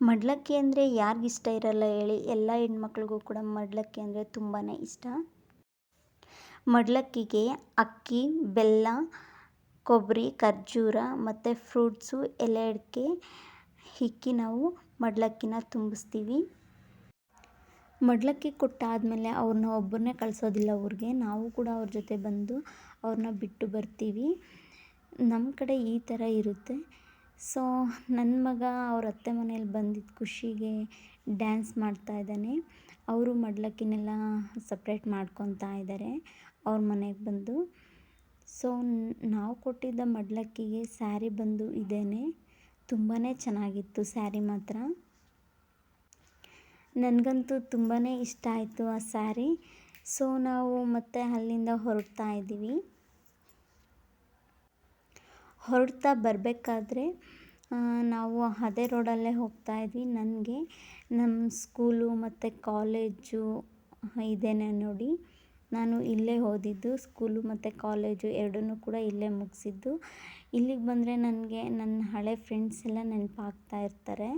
ಮಡಿಲಕ್ಕಿ ಅಂದರೆ ಯಾರಿಗಿಷ್ಟ ಇರಲ್ಲ ಹೇಳಿ ಎಲ್ಲ ಹೆಣ್ಮಕ್ಳಿಗೂ ಕೂಡ ಮಡಿಲಕ್ಕಿ ಅಂದರೆ ತುಂಬಾ ಇಷ್ಟ. ಮಡಿಲಕ್ಕಿಗೆ ಅಕ್ಕಿ, ಬೆಲ್ಲ ಕೊಬ್ಬರಿ ಖರ್ಜೂರ ಮತ್ತು ಫ್ರೂಟ್ಸು ಎಲೆ ಅಡಿಕೆ ಇಕ್ಕಿ ನಾವು ಮಡಿಲಕ್ಕಿನ ತುಂಬಿಸ್ತೀವಿ. ಮಡಿಲಕ್ಕಿ ಕೊಟ್ಟಾದಮೇಲೆ ಅವ್ರನ್ನ ಒಬ್ಬರನ್ನೇ ಕಳಿಸೋದಿಲ್ಲ ಊರಿಗೆ. ನಾವು ಕೂಡ ಅವ್ರ ಜೊತೆ ಬಂದು ಅವ್ರನ್ನ ಬಿಟ್ಟು ಬರ್ತೀವಿ. ನಮ್ಮ ಕಡೆ ಈ ಥರ ಇರುತ್ತೆ. ಸೊ ನನ್ನ ಮಗ ಅವ್ರ ಅತ್ತೆ ಮನೇಲಿ ಬಂದಿದ್ದ ಖುಷಿಗೆ ಡ್ಯಾನ್ಸ್ ಮಾಡ್ತಾ ಇದ್ದಾನೆ. ಅವರು ಮಡಿಲಕ್ಕಿನೆಲ್ಲ ಸಪ್ರೇಟ್ ಮಾಡ್ಕೊತಾ ಇದ್ದಾರೆ ಅವ್ರ ಮನೆಗೆ ಬಂದು. ಸೊ, ನಾವು ಕೊಟ್ಟಿದ್ದ ಮಡಿಲಕ್ಕಿಗೆ ಸ್ಯಾರಿ ಬಂದು ಇದೇನೆ. ತುಂಬಾ ಚೆನ್ನಾಗಿತ್ತು ಸ್ಯಾರಿ ಮಾತ್ರ. ನನಗಂತೂ ತುಂಬಾ ಇಷ್ಟ ಆಯಿತು ಆ ಸ್ಯಾರಿ. ಸೊ, ನಾವು ಮತ್ತೆ ಅಲ್ಲಿಂದ ಹೊರಡ್ತಾ ಇದ್ದೀವಿ. ಹೊರಡ್ತಾ ಬರಬೇಕಾದ್ರೆ ನಾವು ಅದೇ ರೋಡಲ್ಲೇ ಹೋಗ್ತಾ ಇದ್ವಿ. ನನಗೆ ನಮ್ಮ ಸ್ಕೂಲು ಮತ್ತು ಕಾಲೇಜು ಇದೇನೆ ನೋಡಿ. ನಾನು ಇಲ್ಲೇ ಓದಿದ್ದು. ಸ್ಕೂಲು ಮತ್ತು ಕಾಲೇಜು ಎರಡನ್ನೂ ಕೂಡ ಇಲ್ಲೇ ಮುಗಿಸಿದ್ದು. ಇಲ್ಲಿಗೆ ಬಂದರೆ ನನಗೆ ನನ್ನ ಹಳೆ ಫ್ರೆಂಡ್ಸ್ ಎಲ್ಲ ನೆನಪಾಗ್ತಾ ಇರ್ತಾರೆ.